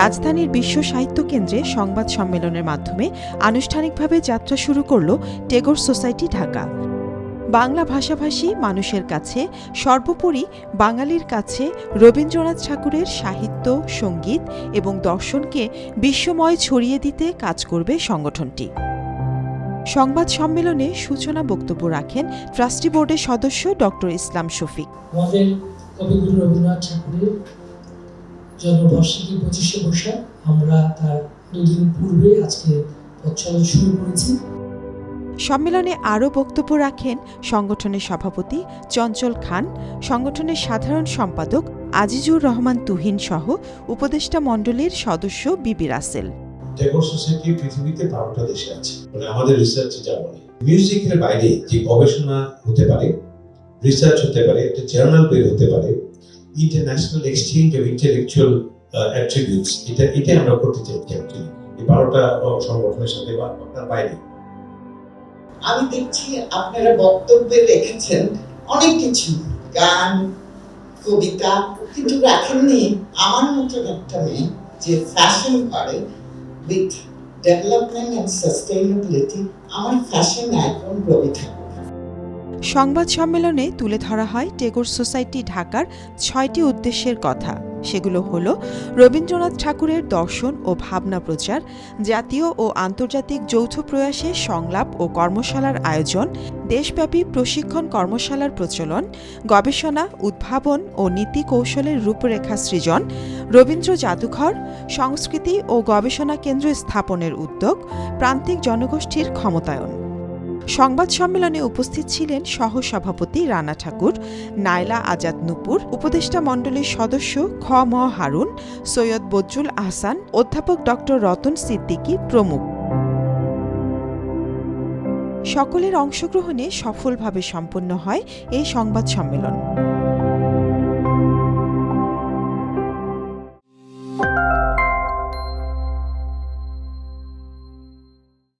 রাজধানীর বিশ্ব সাহিত্য কেন্দ্রে সংবাদ সম্মেলনের মাধ্যমে আনুষ্ঠানিকভাবে যাত্রা শুরু করল টেগোর সোসাইটি ঢাকা। বাংলা ভাষাভাষী মানুষের কাছে, সর্বোপরি বাঙালির কাছে রবীন্দ্রনাথ ঠাকুরের সাহিত্য, সংগীত এবং দর্শনকে বিশ্বময় ছড়িয়ে দিতে কাজ করবে সংগঠনটি। সংবাদ সম্মেলনে সূচনা বক্তব্য রাখেন ট্রাস্টি বোর্ডের সদস্য ডক্টর ইসলাম শফিক। আমাদের কবিগুরু রবীন্দ্রনাথ ঠাকুরের জন্মবার্ষিকী পঁচিশে বৈশাখ আমরা তার দুদিন পূর্বে আজকে পথচলন শুরু করেছি। সম্মেলনে আরও বক্তব্য রাখেন সংগঠনের সভাপতি চঞ্চল খান সংগঠনের সাধারণ সম্পাদক আজিজুর রহমান তুহিন সহ উপদেষ্টা মণ্ডলীর সদস্য বিবি রাসেল। ট্যাগর সোসাইটি পৃথিবীতে বারোটা দেশে আছে। মানে আমাদের রিসার্চে যা বলে মিউজিকের বাইরে যে গবেষণা হতে পারে রিসার্চ হতে পারে একটা জার্নাল বের হতে পারে international exchange of intellectual attributes এটা এটা আমরা করতে চাই অ্যাকচুয়ালি এই বারোটা সংগঠনের সাথে বা আপনার বাইরে। আমি দেখছি আপনারা বক্তব্যে রেখেছেন অনেক কিছু। গান, কবিতা, কিন্তু রাখেননি আমার মতো একটা মেয়ে যে ফ্যাশন করে উইথ ডেভেলপমেন্ট অ্যান্ড সাস্টেইনেবিলিটি আমার ফ্যাশন আইকন রবি ঠাকুর। সংবাদ সম্মেলনে তুলে ধরা হয় টেগোর সোসাইটি ঢাকার ছয়টি উদ্দেশ্যের কথা। সেগুলো হল, রবীন্দ্রনাথ ঠাকুরের দর্শন ও ভাবনা প্রচার, জাতীয় ও আন্তর্জাতিক যৌথ প্রয়াসে সংলাপ ও কর্মশালার আয়োজন, দেশব্যাপী প্রশিক্ষণ কর্মশালার প্রচলন, গবেষণা, উদ্ভাবন ও নীতি কৌশলের রূপরেখা সৃজন, রবীন্দ্র জাদুঘর, সংস্কৃতি ও গবেষণা কেন্দ্র স্থাপনের উদ্যোগ, প্রান্তিক জনগোষ্ঠীর ক্ষমতায়ন। সংবাদ সম্মেলনে উপস্থিত ছিলেন সহসভাপতি রানা ঠাকুর, নাইলা আজাদ নুপুর, উপদেষ্টা মণ্ডলীর সদস্য খ ম হারুন, সৈয়দ বজরুল আহসান, অধ্যাপক ড রতন সিদ্দিকী প্রমুখ। সকলের অংশগ্রহণে সফলভাবে সম্পন্ন হয় এই সংবাদ সম্মেলন।